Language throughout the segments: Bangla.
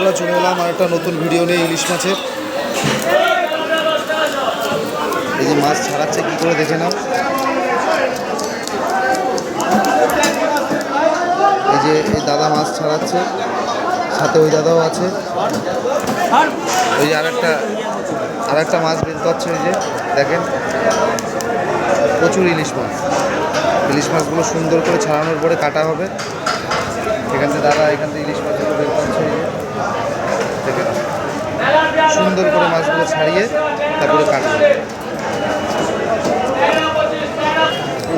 বন্ধুরা, চলে এলাম আর একটা নতুন ভিডিও নিয়ে ইলিশ মাছের। এই যে মাছ ছাড়াচ্ছে, কি করে দেখে নাও। এই যে এই দাদা মাছ ছাড়াচ্ছে, সাথে ওই দাদাও আছে। ওই যে আরেকটা আরেকটা মাছ বের করছে ওই যে, দেখেন। প্রচুর ইলিশ মাছ। ইলিশ মাছগুলো সুন্দর করে ছাড়ানোর পরে কাটা হবে। এখান থেকে দাদা, এখান থেকে ইলিশ মাছগুলো বের করছে এই যে দেখে নাও। সুন্দর করে মাছগুলো ছাড়িয়ে তারপরে কাটবে।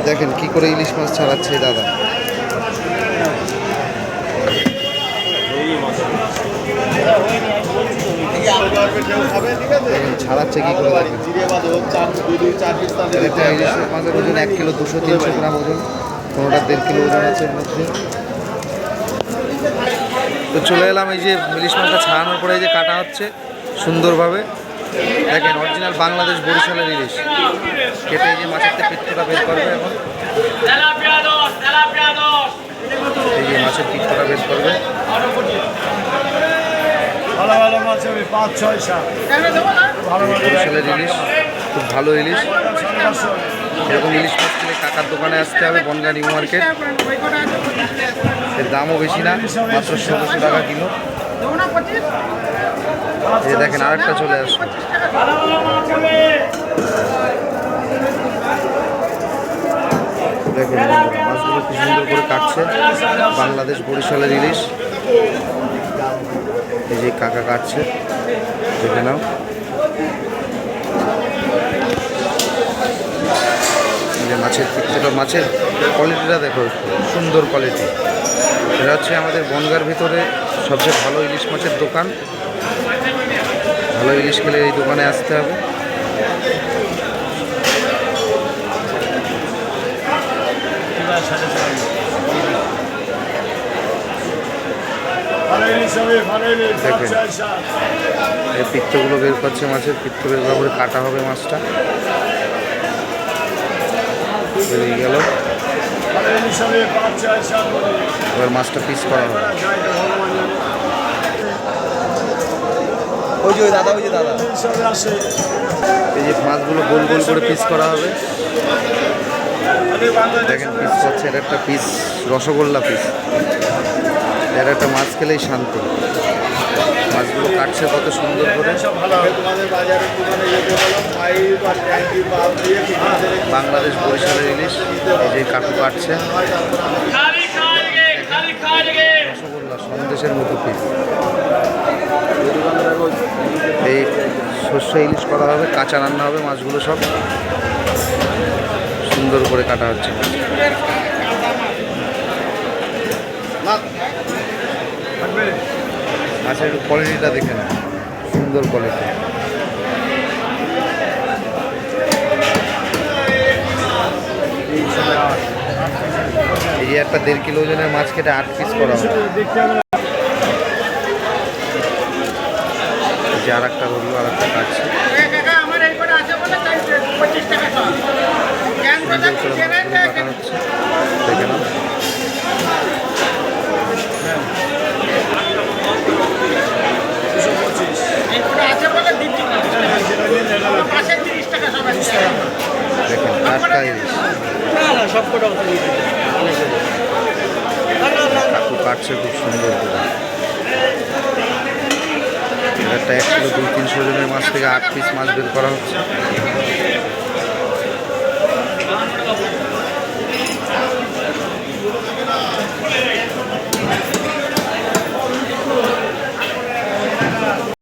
দেখেন কি করে ইলিশ মাছ ছাড়াচ্ছে দাদা। ছাড়াচ্ছে কি করে এক কিলো দুশো দেড় কিলো তো চলে এলাম এই যে ইলিশ মাছটা ছাড়ানোর পরে এই যে কাটা হচ্ছে। সুন্দরভাবে। দেখেন অরিজিনাল বাংলাদেশ বরিশালের ইলিশ। কেটে যে মাছের পিত্তটা বের করবে এখন। এই যে মাছের পিত্তটা বের করবে। ভালো ভালো মাছ হবে পাঁচ ছয় সাত। ভালো ভালো বরিশালের ইলিশ খুব ভালো ইলিশ। এরকম ইলিশ মাছ কিনে কাকার দোকানে আসতে হবে বনগা নিউ মার্কেট। এর দামও বেশি না মাত্র ষোলোশো টাকা কিলো। এই দেখেন আরেকটা চলে আসবে দেখুন মাছগুলো খুব সুন্দর করে কাটছে। বাংলাদেশ বরিশালের ইলিশ। এই যে কাকা কাটছে দেখে নাও। মাছের পিকচারটা মাছের। কোয়ালিটিটা দেখো, সুন্দর কোয়ালিটি এটা হচ্ছে আমাদের বনগার ভিতরে সবচেয়ে ভালো ইলিশ মাছের দোকান। ভালো ইলিশ খেলে এই দোকানে আসতে হবে। এই পিত্তগুলো বের করছে মাছের, পিত্ত বের করার কাটা হবে মাছটা। বেরিয়ে গেল ভালো ইলিশ হবে পাঁচ ছয় সাত বলে এবার মাছটা পিস করা হবে। ওই যে ওই দাদা ওই যে দাদা। এই যে মাছগুলো গোল গোল করে পিস করা হবে। দেখেন পিস করছে এটা একটা পিস রসগোল্লা পিস এটা একটা মাছ খেলেই শান্তি। মাছগুলো কাটছে কত সুন্দর করে। বাংলাদেশ বরিশালের ইলিশ, এই যে কাকু কাটছে। রসগোল্লা সন্দেশের মতো এই শস্য ইলিশ করা হবে, কাঁচা রান্না হবে, মাছগুলো সব। সুন্দর করে কাটা হচ্ছে। মাছের কোয়ালিটিটা দেখে না সুন্দর কোয়ালিটি এই যে একটা দেড় কিলো ওজনের মাছ কেটে আট পিস করা হবে যে আর একটা রোল আর একটা কাটছে কাটা হচ্ছে। দেখে নাও দুশো পঁচিশ দেখেন টাটকা ইলিশ কাকু কাটছে খুব সুন্দর করে। একটা এক কিলো তিনশো জনের মাছ থেকে আট পিস মাছ বের করা হচ্ছে।